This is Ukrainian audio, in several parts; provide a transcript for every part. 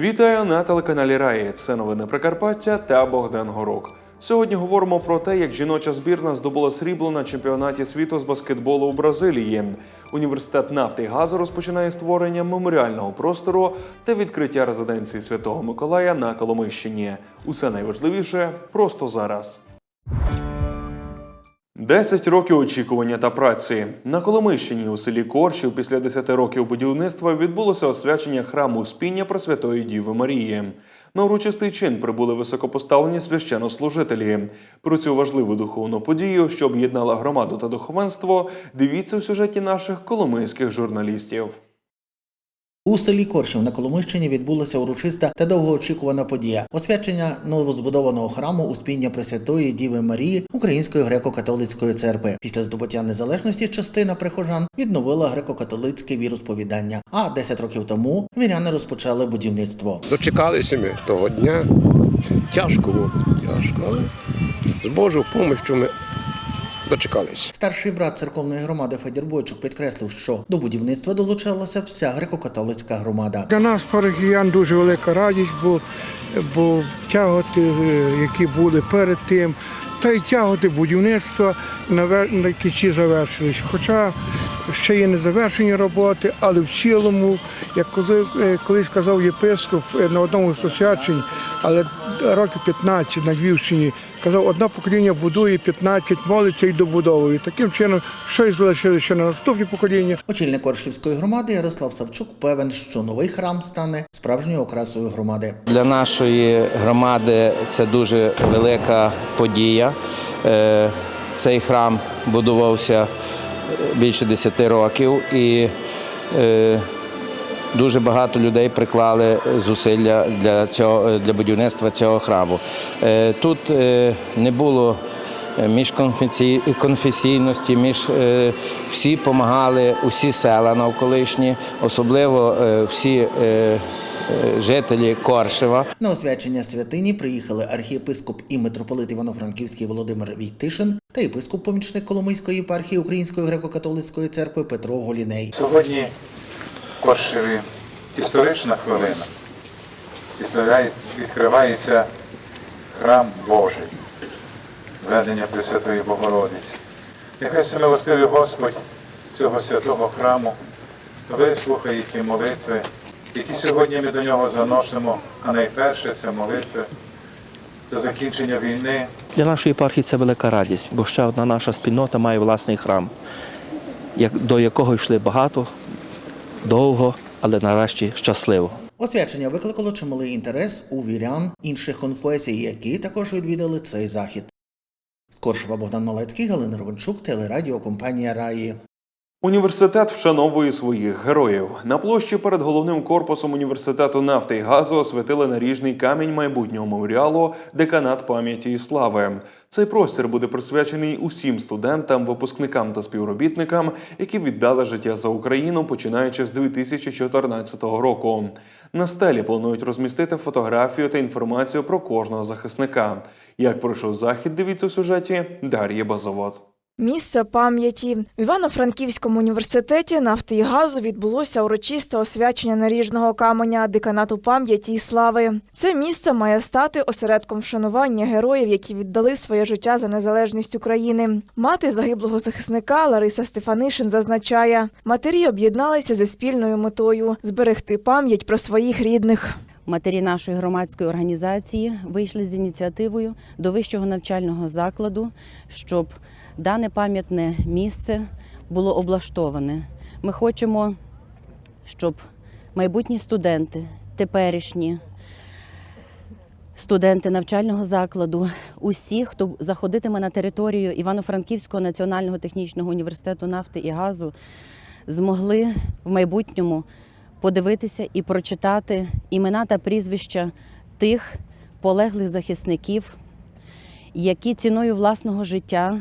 Вітаю на телеканалі Раї. Це новини Прикарпаття та Богдан Горок. Сьогодні говоримо про те, як жіноча збірна здобула срібло на чемпіонаті світу з баскетболу у Бразилії. Університет нафти і газу розпочинає створення меморіального простору та відкриття резиденції Святого Миколая на Коломищині. Усе найважливіше просто зараз. 10 років очікування та праці на Коломищині у селі Корчів після 10 років будівництва відбулося освячення храму спіння Пресвятої Діви Марії. На урочистий чин прибули високопоставлені священнослужителі. Про цю важливу духовну подію, що об'єднала громаду та духовенство, дивіться в сюжеті наших коломийських журналістів. У селі Коршів на Коломийщині відбулася урочиста та довгоочікувана подія освячення новозбудованого храму Успіння Пресвятої Діви Марії Української греко-католицької церкви. Після здобуття незалежності частина прихожан відновила греко-католицьке віросповідання. А 10 років тому віряни розпочали будівництво. Дочекалися ми того дня. Тяжко було, тяжко, але з Божою допомогою ми дочекалися. Старший брат церковної громади Федір Бойчук підкреслив, що до будівництва долучилася вся греко-католицька громада. Для нас, парафіян, дуже велика радість, бо, бо тяготи, е, які були перед тим, та й тяготи будівництва на, кінці завершились. Хоча ще є незавершені роботи, але в цілому, як коли, е, колись сказав єпископ е, на одному з освячень, але років 15 на Львівщині, казав, одне покоління будує, 15 молиться і добудовує. Таким чином, щось залишили ще на наступні покоління. Очільник Коршівської громади Ярослав Савчук певен, що новий храм стане справжньою окрасою громади. Для нашої громади це дуже велика подія. Е, Цей храм будувався більше 10 років і е, дуже багато людей приклали зусилля для цього для будівництва цього храму. Е, Тут е, не було міжконфесійності, між е, всі допомагали, усі села навколишні, особливо е, всі е, е, жителі Коршева. На освячення святині приїхали архієпископ і митрополит Івано-Франківський Володимир Війтишин та єпископ-помічник Коломийської єпархії Української греко-католицької церкви Петро Голіней. Сьогодні в Коршеві історична хвилина. Відкриває- Відкривається храм Божий, ведення Пресвятої Богородиці. Нехай всемилостивий Господь цього святого храму вислухає ті молитви, які сьогодні ми до нього заносимо, а найперше це молитви до закінчення війни, Для нашої єпархії це велика радість, бо ще одна наша спільнота має власний храм, до якого йшли багато, довго, але нарешті щасливо. Освячення викликало чималий інтерес у вірян інших конфесій, які також відвідали цей захід. Скоршева Богдан Малецький, Галина Ровенчук, телерадіокомпанія Раї. Університет вшановує своїх героїв. На площі перед головним корпусом університету нафти і газу освятили наріжний камінь майбутнього меморіалу Деканат пам'яті і слави. Цей простір буде присвячений усім студентам, випускникам та співробітникам, які віддали життя за Україну починаючи з 2014 року. На стелі планують розмістити фотографію та інформацію про кожного захисника. Як пройшов захід, дивіться у сюжеті Дар'я Базовод. Місце пам'яті в Івано-Франківському університеті нафти і газу відбулося урочисте освячення наріжного каменя деканату пам'яті і слави. Це місце має стати осередком вшанування героїв, які віддали своє життя за незалежність України. Мати загиблого захисника Лариса Стефанишин зазначає, матері об'єдналися за спільною метою зберегти пам'ять про своїх рідних. Матері нашої громадської організації вийшли з ініціативою до вищого навчального закладу, щоб дане пам'ятне місце було облаштоване. Ми хочемо, щоб майбутні студенти, теперішні студенти навчального закладу, усі, хто заходитиме на територію Івано-Франківського національного технічного університету нафти і газу, змогли в майбутньому подивитися і прочитати імена та прізвища тих полеглих захисників, які ціною власного життя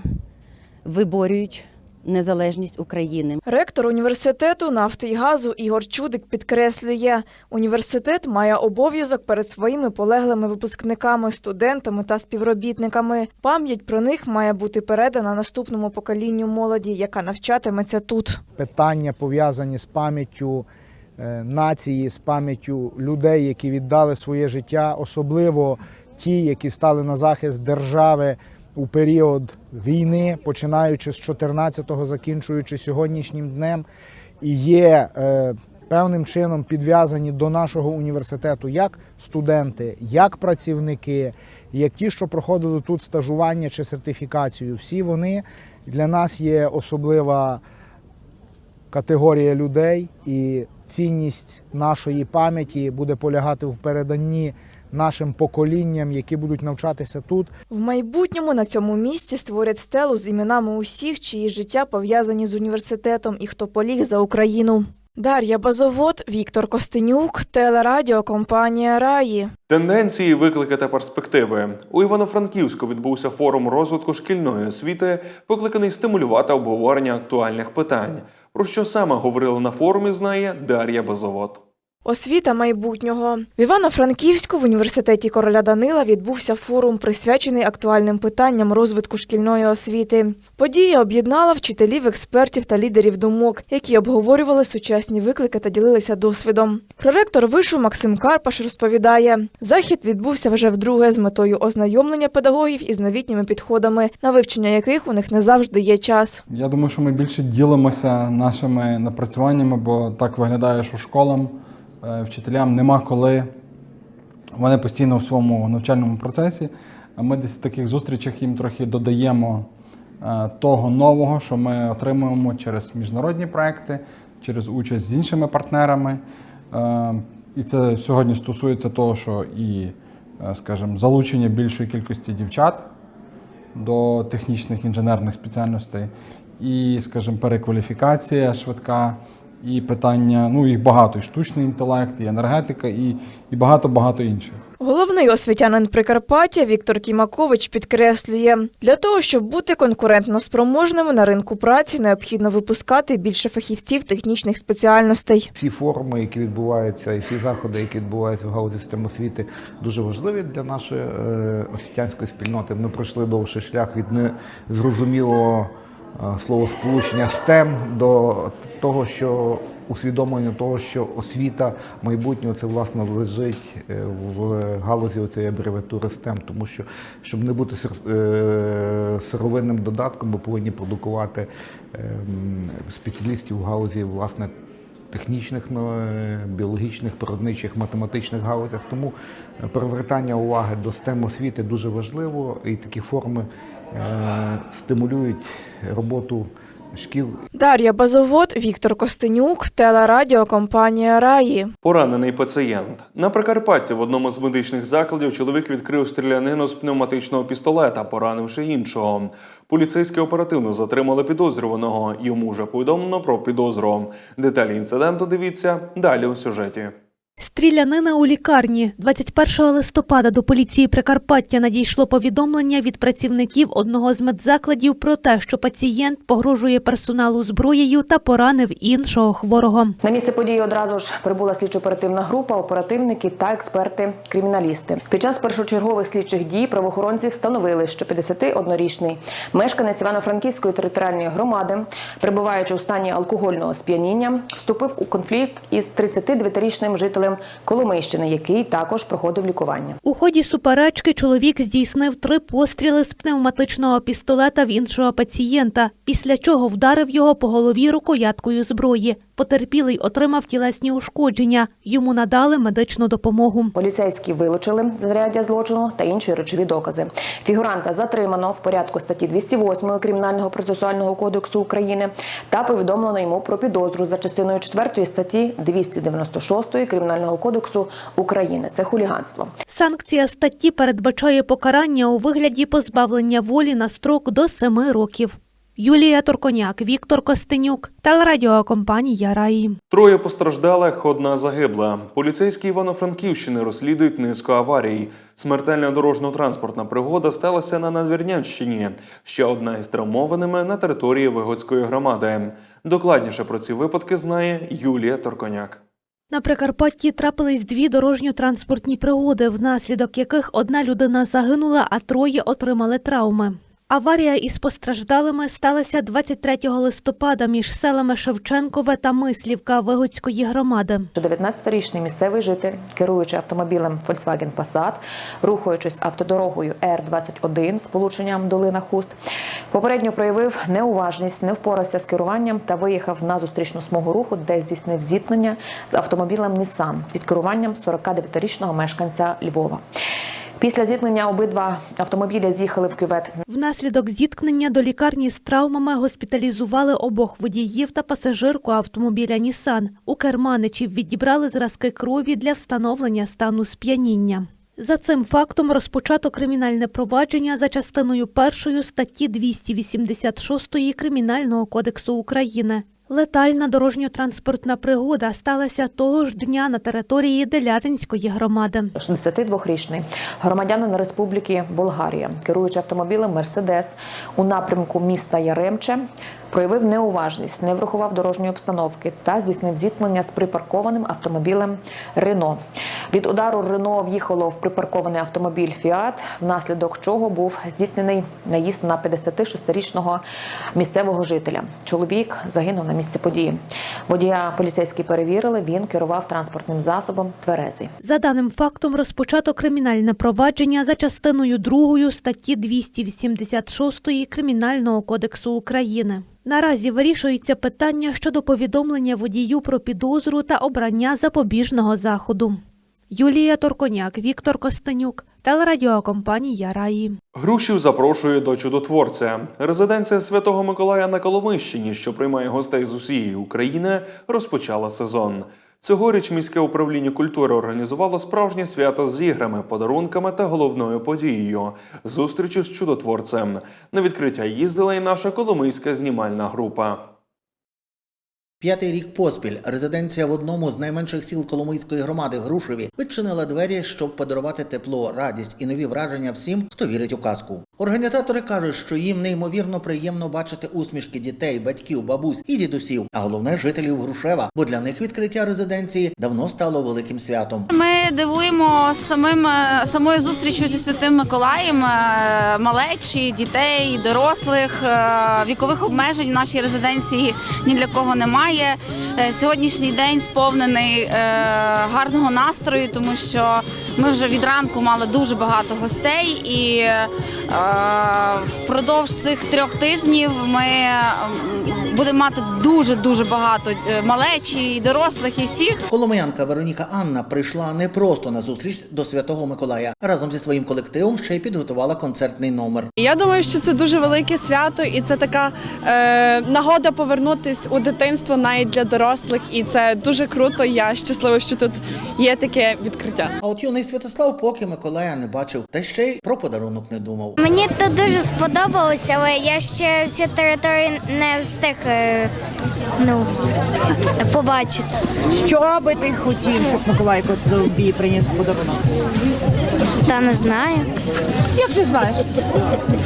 виборюють незалежність України. Ректор університету нафти і газу Ігор Чудик підкреслює, університет має обов'язок перед своїми полеглими випускниками, студентами та співробітниками. Пам'ять про них має бути передана наступному поколінню молоді, яка навчатиметься тут. питання пов'язані з пам'яттю е, нації, з пам'яттю людей, які віддали своє життя, особливо ті, які стали на захист держави у період війни, починаючи з 14-го, закінчуючи сьогоднішнім днем, і є е, певним чином підв'язані до нашого університету як студенти, як працівники, як ті, що проходили тут стажування чи сертифікацію. Всі вони для нас є особлива категорія людей, і цінність нашої пам'яті буде полягати в переданні нашим поколінням, які будуть навчатися тут. В майбутньому на цьому місці створять стелу з іменами усіх, чиї життя пов'язані з університетом і хто поліг за Україну. Дар'я Базовод, Віктор Костенюк, телерадіокомпанія Раї. Тенденції, виклики та перспективи у Івано-Франківську відбувся форум розвитку шкільної освіти, покликаний стимулювати обговорення актуальних питань. Про що саме говорили на форумі, знає Дар'я Базовод. Освіта майбутнього в Івано-Франківську в університеті короля Данила відбувся форум, присвячений актуальним питанням розвитку шкільної освіти. Подія об'єднала вчителів, експертів та лідерів думок, які обговорювали сучасні виклики та ділилися досвідом. Проректор вишу Максим Карпаш розповідає, захід відбувся вже вдруге з метою ознайомлення педагогів із новітніми підходами, на вивчення яких у них не завжди є час. Я думаю, що ми більше ділимося нашими напрацюваннями, бо так виглядає, що школам, вчителям нема коли. Вони постійно в своєму навчальному процесі. Ми десь в таких зустрічах їм трохи додаємо е, того нового, що ми отримуємо через міжнародні проекти, через участь з іншими партнерами. Е, І це сьогодні стосується того, що і, е, скажімо, залучення більшої кількості дівчат до технічних інженерних спеціальностей, і, скажімо, перекваліфікація швидка, і питання, ну їх багато, і штучний інтелект, і енергетика, і, і багато-багато інших. Головний освітянин Прикарпаття Віктор Кімакович підкреслює, для того, щоб бути конкурентно спроможними на ринку праці, необхідно випускати більше фахівців технічних спеціальностей. Ці форуми, які відбуваються, і всі заходи, які відбуваються в галузі системи освіти, дуже важливі для нашої е, освітянської спільноти. Ми пройшли довший шлях від незрозумілого словосполучення STEM до того, що усвідомлення того, що освіта майбутнього це власне лежить е, в галузі цієї абревіатури STEM, тому що щоб не бути е, сировинним додатком, ми повинні продукувати ем, спеціалістів в галузі власне технічних, ну, е, біологічних, природничих, математичних галузях. Тому е, привертання уваги до STEM освіти дуже важливо, і такі форми е, стимулюють роботу шкіл Дар'я Базовод, Віктор Костенюк, телерадіокомпанія Раї. Поранений пацієнт на Прикарпатті в одному з медичних закладів чоловік відкрив стрілянину з пневматичного пістолета, поранивши іншого. Поліцейські оперативно затримали підозрюваного. Йому вже повідомлено про підозру. Деталі інциденту дивіться далі у сюжеті. Стрілянина у лікарні 21 листопада до поліції Прикарпаття надійшло повідомлення від працівників одного з медзакладів про те, що пацієнт погрожує персоналу зброєю та поранив іншого хворого. На місце події одразу ж прибула слідчо-оперативна група, оперативники та експерти-криміналісти. Під час першочергових слідчих дій правоохоронці встановили, що 51-річний мешканець Івано-Франківської територіальної громади, перебуваючи у стані алкогольного сп'яніння, вступив у конфлікт із 39-річним жителем Коломийщини, який також проходив лікування. У ході суперечки чоловік здійснив три постріли з пневматичного пістолета в іншого пацієнта, після чого вдарив його по голові рукояткою зброї. Потерпілий отримав тілесні ушкодження. Йому надали медичну допомогу. Поліцейські вилучили знаряддя злочину та інші речові докази. Фігуранта затримано в порядку статті 208 Кримінального процесуального кодексу України та повідомлено йому про підозру за частиною 4 статті 296 Кримінального кодексу України. Це хуліганство. Санкція статті передбачає покарання у вигляді позбавлення волі на строк до семи років. Юлія Торконяк, Віктор Костенюк, телерадіокомпанія Раї. Троє постраждалих, одна загибла. Поліцейські Івано-Франківщини розслідують низку аварій. Смертельна дорожньо-транспортна пригода сталася на Надвірнянщині. Ще одна із травмованими на території Вигодської громади. Докладніше про ці випадки знає Юлія Торконяк. На Прикарпатті трапились дві дорожньо-транспортні пригоди, внаслідок яких одна людина загинула, а троє отримали травми. Аварія із постраждалими сталася 23 листопада між селами Шевченкове та Мислівка Вигодської громади. Що 19-річний місцевий житель, керуючи автомобілем Volkswagen Passat, рухаючись автодорогою Р-21 з полученням долина Хуст, попередньо проявив неуважність, не впорався з керуванням та виїхав на зустрічну смугу руху, де здійснив зіткнення з автомобілем Nissan під керуванням 49-річного мешканця Львова. Після зіткнення обидва автомобіля з'їхали в кювет Внаслідок зіткнення до лікарні з травмами госпіталізували обох водіїв та пасажирку автомобіля Нісан. У керманичів відібрали зразки крові для встановлення стану сп'яніння. За цим фактом розпочато кримінальне провадження за частиною першої статті 286 Кримінального кодексу України. Летальна дорожньо-транспортна пригода сталася того ж дня на території Делятинської громади. 62-річний громадянин Республіки Болгарія, керуючи автомобілем Мерседес у напрямку міста Яремче, проявив неуважність, не врахував дорожньої обстановки та здійснив зіткнення з припаркованим автомобілем Рено. Від удару Рено в'їхало в припаркований автомобіль Фіат, внаслідок чого був здійснений наїзд на 56-річного місцевого жителя. Чоловік загинув на місці події. Водія поліцейські перевірили. Він керував транспортним засобом тверезий. За даним фактом розпочато кримінальне провадження за частиною 2 статті 286 Кримінального кодексу України. Наразі вирішується питання щодо повідомлення водію про підозру та обрання запобіжного заходу. Юлія Торконяк, Віктор Костенюк, телерадіокомпанія Раї. Грушів запрошує до чудотворця. Резиденція Святого Миколая на Коломищині, що приймає гостей з усієї України, розпочала сезон. Цьогоріч міське управління культури організувало справжнє свято з іграми, подарунками та головною подією зустрічю з чудотворцем. На відкриття їздила і наша коломийська знімальна група. П'ятий рік поспіль резиденція в одному з найменших сіл Коломийської громади Грушеві відчинила двері, щоб подарувати тепло, радість і нові враження всім, хто вірить у казку. Організатори кажуть, що їм неймовірно приємно бачити усмішки дітей, батьків, бабусь і дідусів, а головне жителів Грушева, бо для них відкриття резиденції давно стало великим святом. Ми дивуємо самим е, самою зустрічю зі святим Миколаєм е, малечі, дітей, дорослих. Е, Вікових обмежень в нашій резиденції ні для кого немає. Сьогоднішній день сповнений гарного настрою, тому що ми вже від ранку мали дуже багато гостей, і впродовж цих трьох тижнів ми будемо мати дуже дуже багато е, малечі, і дорослих, і всіх. Коломиянка Вероніка Анна прийшла не просто на зустріч до святого Миколая. Разом зі своїм колективом ще й підготувала концертний номер. Я думаю, що це дуже велике свято, і це така е, нагода повернутись у дитинство навіть для дорослих. І це дуже круто. Я щаслива, що тут є таке відкриття. А от юний Святослав поки Миколая не бачив, та ще й про подарунок не думав. Мені тут дуже сподобалося, але я ще всю територію не встиг ну, побачити. Що би ти хотів, щоб Миколайко тобі приніс подарунок? Та не знаю. Як ти знаєш?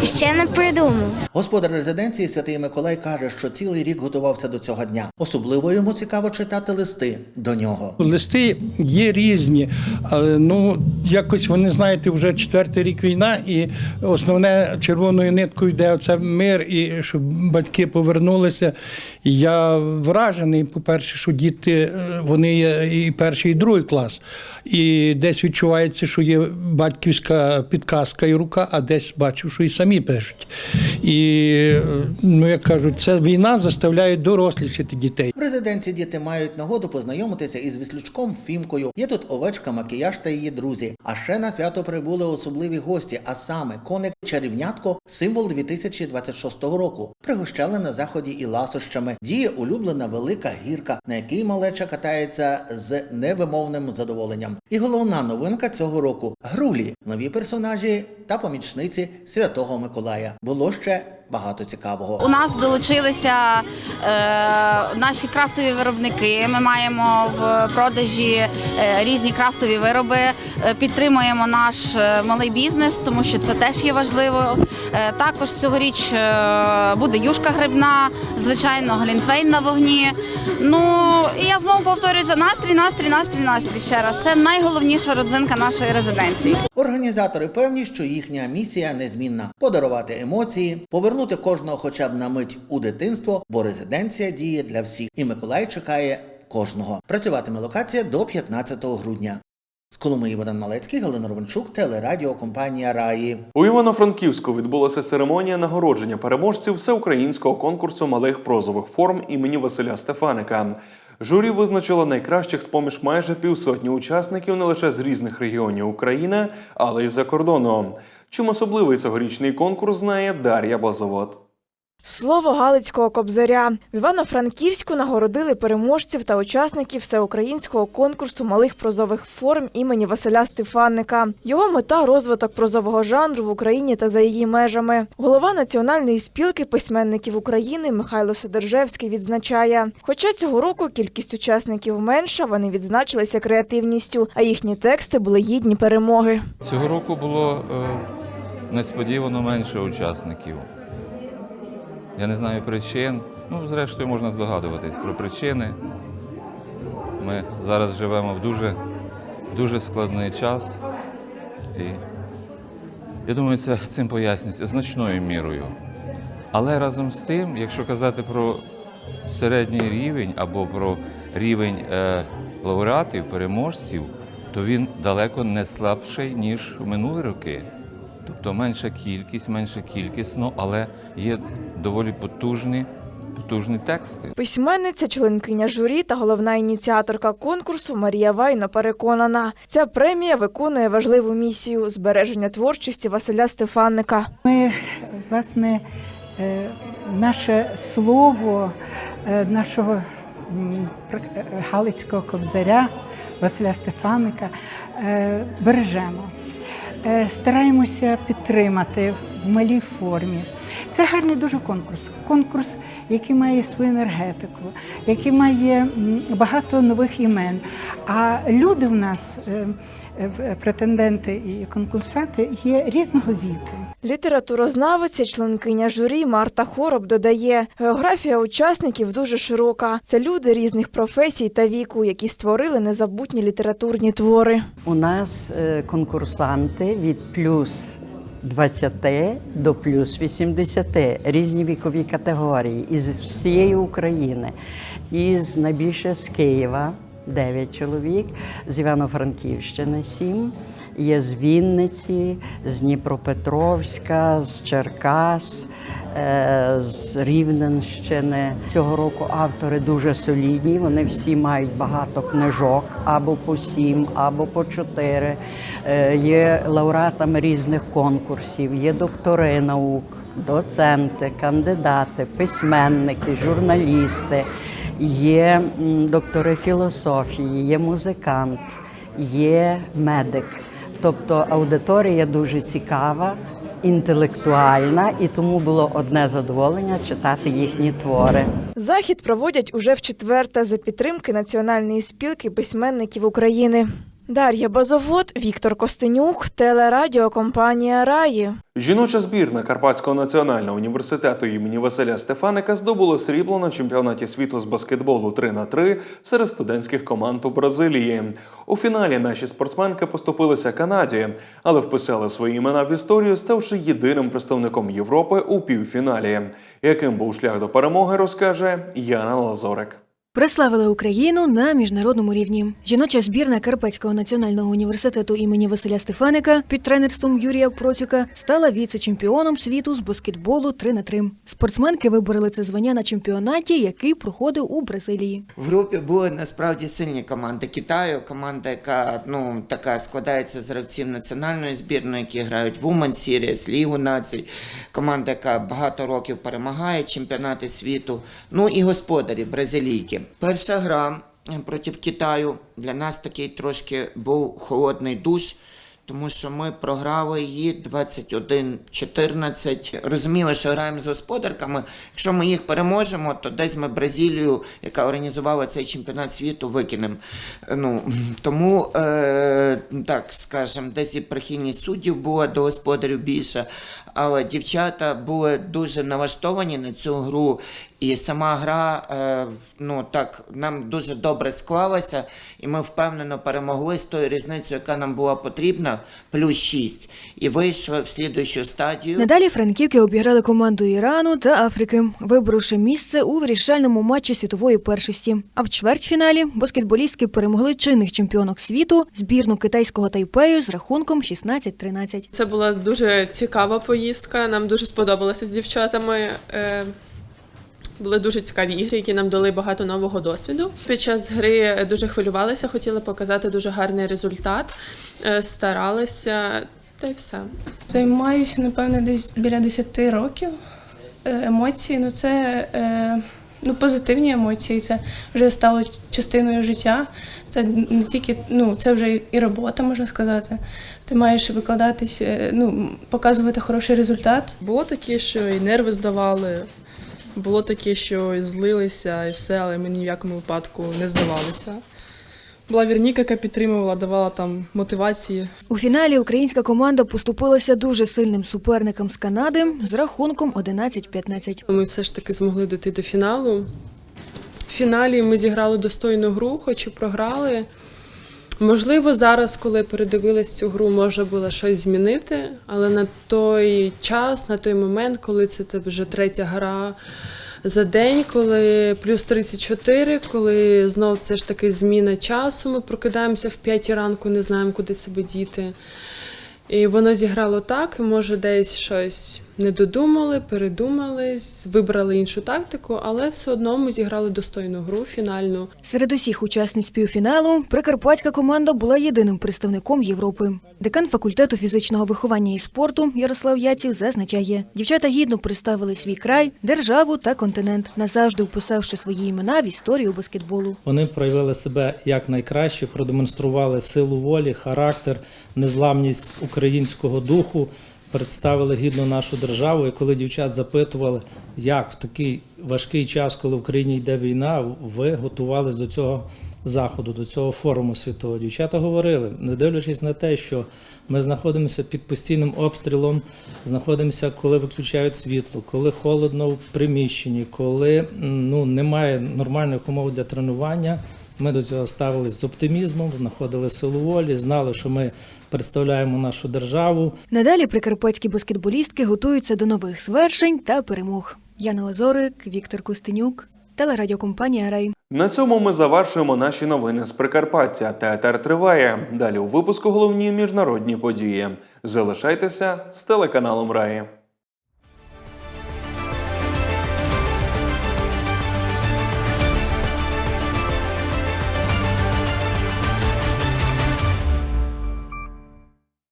Ще не придумав. Господар резиденції Святий Миколай каже, що цілий рік готувався до цього дня. Особливо йому цікаво читати листи до нього. Листи є різні, але ну якось вони знаєте, вже четвертий рік війна, і основне червоною ниткою йде оце мир, і щоб батьки повернулися. Я вражений, по-перше, що діти е, вони є і перший, і другий клас. І десь відчувається, що є батьківська підказка і рука, а десь бачу, що і самі пишуть. І ну як кажуть, це війна заставляє дорослішати дітей. В резиденції діти мають нагоду познайомитися із віслючком Фімкою. Є тут овечка, макіяж та її друзі. А ще на свято прибули особливі гості, а саме коник чарівнятко, символ 2026 року. Пригощали на заході і ласощами. Діє улюблена велика гірка, на якій малеча катається з невимовним задоволенням. І головна новинка цього року грулі, нові персонажі та помічниці Святого Миколая. Було ще багато цікавого. У нас долучилися е, наші крафтові виробники. Ми маємо в продажі е, різні крафтові вироби. Е, підтримуємо наш е, малий бізнес, тому що це теж є важливо. Е, також цьогоріч е, буде юшка грибна, звичайно, глінтвейн на вогні. Ну і я знову повторюся: настрій, настрій, настрій, настрій. Ще раз це найголовніша родзинка нашої резиденції. Організатори певні, що їхня місія незмінна подарувати емоції, повернути кожного хоча б на мить у дитинство, бо резиденція діє для всіх, і Миколай чекає кожного. Працюватиме локація до 15 грудня. З Коломиї Богдан Малецький, Галина Ровенчук, телерадіокомпанія Раї. У Івано-Франківську відбулася церемонія нагородження переможців всеукраїнського конкурсу малих прозових форм імені Василя Стефаника. Журі визначило найкращих з поміж майже півсотні учасників не лише з різних регіонів України, але й з-за кордоном. Чим особливий цьогорічний конкурс знає Дар'я Базовод. Слово Галицького кобзаря в Івано-Франківську нагородили переможців та учасників всеукраїнського конкурсу малих прозових форм імені Василя Стефанника. Його мета розвиток прозового жанру в Україні та за її межами. Голова національної спілки письменників України Михайло Содержевський відзначає, хоча цього року кількість учасників менша, вони відзначилися креативністю, а їхні тексти були гідні перемоги. Цього року було е, несподівано менше учасників. Я не знаю причин. Ну, зрештою, можна здогадуватись про причини. Ми зараз живемо в дуже, дуже складний час. І я думаю, це цим пояснюється значною мірою. Але разом з тим, якщо казати про середній рівень або про рівень е, лауреатів, переможців, то він далеко не слабший, ніж в минулі роки. Тобто менша кількість, менша кількісно, але є доволі потужні, потужні тексти. Письменниця, членкиня журі та головна ініціаторка конкурсу Марія Вайно переконана, ця премія виконує важливу місію збереження творчості Василя Стефанника. Ми, власне, е, наше слово е, нашого е, Галицького кобзаря Василя Стефаника е, бережемо. Е, Стараємося підтримати в малій формі. Це гарний дуже конкурс. Конкурс, який має свою енергетику, який має багато нових імен. А люди в нас, е, е, претенденти і конкурсанти, є різного віку. Літературознавиця, членкиня журі Марта Хороб додає, географія учасників дуже широка. Це люди різних професій та віку, які створили незабутні літературні твори. У нас е, конкурсанти від плюс 20 до плюс 80, різні вікові категорії із всієї України. Із найбільше з Києва 9 чоловік, з Івано-Франківщини 7, є з Вінниці, з Дніпропетровська, з Черкас. е, З Рівненщини цього року автори дуже солідні. Вони всі мають багато книжок або по сім, або по чотири. Е, Є лауреатами різних конкурсів, є доктори наук, доценти, кандидати, письменники, журналісти, є доктори філософії, є музикант, є медик. Тобто аудиторія дуже цікава, інтелектуальна, і тому було одне задоволення читати їхні твори. Захід проводять уже в четверте за підтримки Національної спілки письменників України. Дар'я Базовод, Віктор Костенюк, телерадіокомпанія Раї. Жіноча збірна Карпатського національного університету імені Василя Стефаника здобула срібло на чемпіонаті світу з баскетболу 3 на 3 серед студентських команд у Бразилії. У фіналі наші спортсменки поступилися Канаді, але вписали свої імена в історію, ставши єдиним представником Європи у півфіналі. Яким був шлях до перемоги, розкаже Яна Лазорик. Прославили Україну на міжнародному рівні. Жіноча збірна Карпатського національного університету імені Василя Стефаника під тренерством Юрія Процюка стала віце-чемпіоном світу з баскетболу 3 на 3 Спортсменки вибороли це звання на чемпіонаті, який проходив у Бразилії. В групі були насправді сильні команди Китаю. Команда, яка ну така складається з гравців національної збірної, які грають в Women Series, Лігу націй. Команда, яка багато років перемагає чемпіонати світу. Ну і господарі бразилійки. Перша гра проти Китаю для нас такий трошки був холодний душ. тому що ми програли її 21-14. Розуміли, що граємо з господарками. Якщо ми їх переможемо, то десь ми Бразилію, яка організувала цей чемпіонат світу, викинемо. Ну, тому, е, так скажемо, десь і прихильність суддів була до господарів більше. Але дівчата були дуже налаштовані на цю гру, і сама гра е, ну так нам дуже добре склалася, і ми впевнено перемогли з тою різницею, яка нам була потрібна, плюс 6. І вийшли в слідуючу стадію. Надалі франківки обіграли команду Ірану та Африки, виборовши місце у вирішальному матчі світової першості. А в чвертьфіналі баскетболістки перемогли чинних чемпіонок світу збірну китайського тайпею з рахунком 16-13. Це була дуже цікава поїздка. Нам дуже сподобалося з дівчатами. Е, Були дуже цікаві ігри, які нам дали багато нового досвіду. Під час гри дуже хвилювалися, хотіли показати дуже гарний результат, е, старалися, та й все. Займаюся, напевно, десь біля 10 років. Е, Емоції, ну це ну, позитивні емоції, це вже стало частиною життя. Це не тільки, ну, це вже і робота, можна сказати. Ти маєш викладатись, е, ну, показувати хороший результат. Було таке, що і нерви здавали, було таке, що і злилися і все, але ми ні в якому випадку не здавалися. Була Вірніка, яка підтримувала, давала там мотивації. У фіналі українська команда поступилася дуже сильним суперникам з Канади з рахунком 11-15. Ми все ж таки змогли дійти до фіналу. В фіналі ми зіграли достойну гру, хоч і програли. Можливо, зараз, коли передивилась цю гру, можна було щось змінити, але на той час, на той момент, коли це вже третя гра за день, коли плюс 34, коли знов це ж таки зміна часу, ми прокидаємося в 5 ранку, не знаємо, куди себе діти. І воно зіграло так, і може десь щось не додумали, передумали, вибрали іншу тактику, але все одно ми зіграли достойну гру фінальну. Серед усіх учасниць півфіналу прикарпатська команда була єдиним представником Європи. Декан факультету фізичного виховання і спорту Ярослав Яців зазначає, дівчата гідно представили свій край, державу та континент, назавжди вписавши свої імена в історію баскетболу. Вони проявили себе як найкраще, продемонстрували силу волі, характер, незламність українського духу, представили гідно нашу державу. І коли дівчат запитували, як в такий важкий час, коли в країні йде війна, ви готувались до цього заходу, до цього форуму світового. Дівчата говорили, не дивлячись на те, що ми знаходимося під постійним обстрілом, знаходимося, коли виключають світло, коли холодно в приміщенні, коли ну, немає нормальних умов для тренування. Ми до цього ставились з оптимізмом, знаходили силу волі, знали, що ми представляємо нашу державу. Надалі прикарпатські баскетболістки готуються до нових звершень та перемог. Яна Лазорик, Віктор Костенюк, телерадіокомпанія Рай. На цьому ми завершуємо наші новини з Прикарпаття. Театр триває. Далі у випуску головні міжнародні події. Залишайтеся з телеканалом Раї.